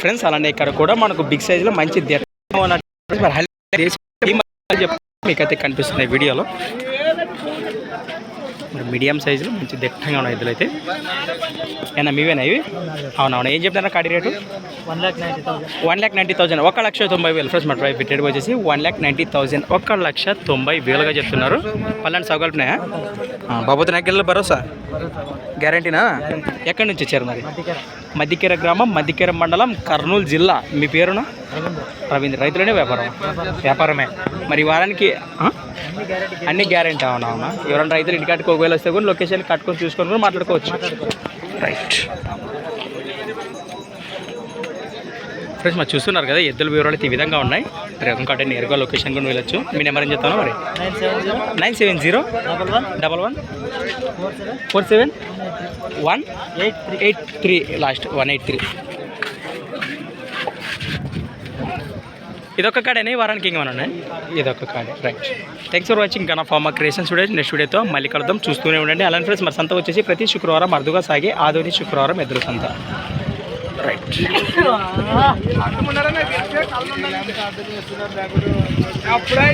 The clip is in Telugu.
ఫ్రెండ్స్ అలానే ఇక్కడ కూడా మనకు బిగ్ సైజులో మంచి దీపం మీకు అయితే కనిపిస్తున్నాయి వీడియోలో. మరి మీడియం సైజులో మంచి దిట్టంగా ఉన్నాయి ఇద్దరు అయితే. ఏనా మీవేనా ఇవి? అవునవునా. ఏం చెప్తారా కాడి rate? One lakh ninety thousand. One lakh ninety thousand ఒక లక్ష తొంభై వేలు. ఫ్రెండ్స్ మన ప్రైస్ పెట్టేది వచ్చేసి వన్ ల్యాక్ నైంటీ థౌసండ్. ఒక లక్ష తొంభై వేలుగా చెప్తున్నారు. పల్లెండి సౌకల్పినాయా బాబుతో నాకెళ్ళి భరోసా? గ్యారంటీనా? ఎక్కడి నుంచి వచ్చారు మరి? మధ్యకర గ్రామం మధ్యకెర మండలం కర్నూలు జిల్లా. మీ పేరున? రవీంద్ర. రైతులనే వ్యాపారం. వ్యాపారమే. మరి వారానికి అన్ని గ్యారెంటీ అవునా అవునా ఎవరైనా రైతులు ఇంటికాటికి ఒకవేళ వస్తే కూడా లొకేషన్ కట్టుకొని చూసుకొని కూడా మాట్లాడుకోవచ్చు. రైట్ ఫ్రెండ్స్ మరి చూస్తున్నారు కదా ఎద్దుల వివరాలు అయితే ఈ విధంగా ఉన్నాయి. మరి ఇంకోటి నేరుగా లొకేషన్ కూడా వెళ్ళొచ్చు. మీ నెంబర్ ఏం చెప్తాను మరి? Nine seven zero double one double one four seven four seven one eight three eight three last one eight three ఇదొక కాడేనా? వారానికి ఇంకేమైనా ఉన్నాయి? ఇదొక కాడే right. Thanks for watching Gana pharma creations video next వీడియోతో మళ్ళీ కలుద్దాం. చూస్తూనే ఉండండి. అలాంటి ఫ్రెండ్స్ మరి సంత వచ్చేసి ప్రతి శుక్రవారం అరుదుగా సాగే ఆదోని శుక్రవారం ఎదురు సంత. రైట్ అప్పుడే